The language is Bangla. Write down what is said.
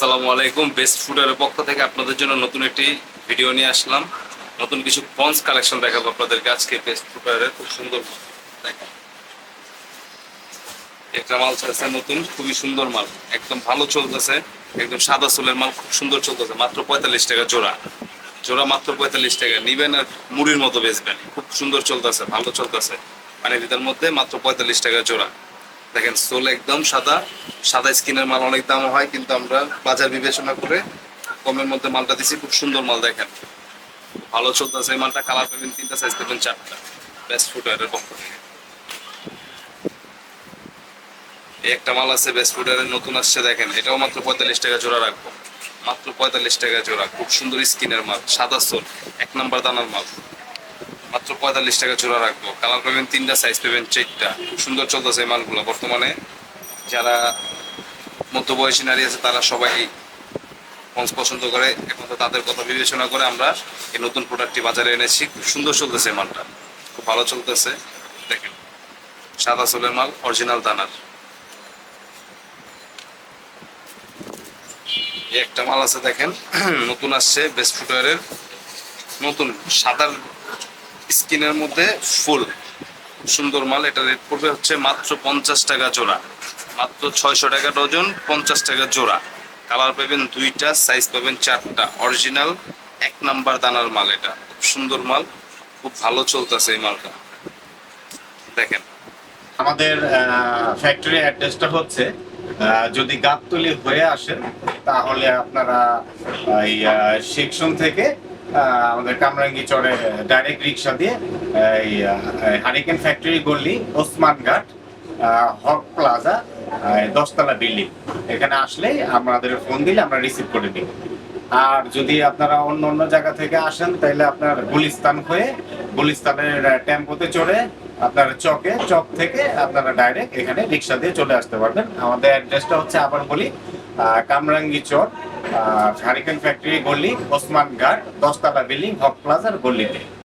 আসসালামু আলাইকুম। বেস্ট ফুডের পক্ষ থেকে আপনাদের জন্য নতুন একটি ভিডিও নিয়ে আসলাম। নতুন কিছু পন্স কালেকশন দেখাবো আপনাদেরকে আজকে বেস্ট ফুডের খুব সুন্দর একটা মাল আছে নতুন, খুবই সুন্দর মাল। একদম ভালো চলতেছে, একদম সাদা চুলের মাল, খুব সুন্দর চলতেছে। মাত্র পঁয়তাল্লিশ টাকা জোড়া। জোড়া মাত্র পঁয়তাল্লিশ টাকা। নিবেন আর মুড়ির মতো বেচবেন। খুব সুন্দর চলতেছে, ভালো চলতেছে। মানে ভিতর মধ্যে মাত্র পঁয়তাল্লিশ টাকা জোড়া। দেখেন, সোল একদম সাদা। সাদা স্কিনের মাল অনেক দাম হয়, কিন্তু আমরা বাজার বিবেচনা করে কমের মধ্যে মালটা দিছি, খুব সুন্দর মাল দেখেন। ভালো চলতেছে, এই মালটা কালার পাবেন, তিনটা সাইজ পাবেন, চারটা। বেস্ট ফুটওয়ারের পক্ষ থেকে। একটা মাল আছে বেস্ট ফুটওয়ারের নতুন আসছে, দেখেন। এটাও মাত্র পঁয়তাল্লিশ টাকা জোড়া রাখব। মাত্র পঁয়তাল্লিশ টাকা জোড়া, খুব সুন্দর স্কিনের মাল, সাদা সোল, এক নাম্বার দানার মাল। মাত্র পঁয়তাল্লিশ টাকা চূড়া রাখব। কালার পাবেন তিনটা সাইজ পাবেন চারটা। খুব সুন্দর চলতেছে মালগুলো বর্তমানে। যারা মধ্যবয়সী নারী আছে, তারা সবাই পঞ্চ পছন্দ করে। এখন তো তাদের কথা বিবেচনা করে আমরা এই নতুন প্রোডাক্টটি বাজারে এনেছি। খুব সুন্দর চলতেছে মালটা। খুব ভালো চলতেছে। দেখেন, সাদা সোলের মাল অরিজিনাল দানার। একটা মাল আছে, দেখেন। নতুন আসছে বেস্ট ফুটওয়ারের নতুন, সাদার স্কিনের মধ্যে ফুল। সুন্দর মাল, এটা রেট পড়বে হচ্ছে মাত্র পঞ্চাশ টাকা জোড়া। মাত্র ছয়শো টাকা ডজন, পঞ্চাশ টাকা জোড়া। কালার পাবেন দুইটা সাইজ পাবেন চারটা। অরিজিনাল এক নাম্বার দানার মাল এটা। খুব সুন্দর মাল, খুব ভালো চলতেছে এই মালটা। দেখেন। আমাদের ফ্যাক্টরি অ্যাড্রেসটা হচ্ছে যদি গাবতলি হয়ে আসেন, তাহলে আপনারা এই সেকশন থেকে আমাদের কামরাঙ্গি চড়ে ডাইরেক্ট রিক্সা দিয়ে এই হারিকেন ফ্যাক্টরি গল্লি ওসমান ঘাট হক প্লাজা দশতলা বিল্ডিং। এখানে আসলেই আমাদের ফোন দিলে আমরা রিসিভ করে দিই। আর যদি আপনারা অন্য অন্য জায়গা থেকে আসেন, তাহলে আপনার গুলিস্তান হয়ে, গুলিস্তানের টেম্পোতে চড়ে আপনার চকে, চক থেকে আপনারা ডাইরেক্ট এখানে রিক্সা দিয়ে চলে আসতে পারবেন। আমাদের অ্যাড্রেসটা হচ্ছে আবার বলি কামরাঙ্গি চর হারিকেন ফ্যাক্টরি গলি ওসমান ঘাট দশতলা বিল্ডিং হক প্লাজার গল্লিতে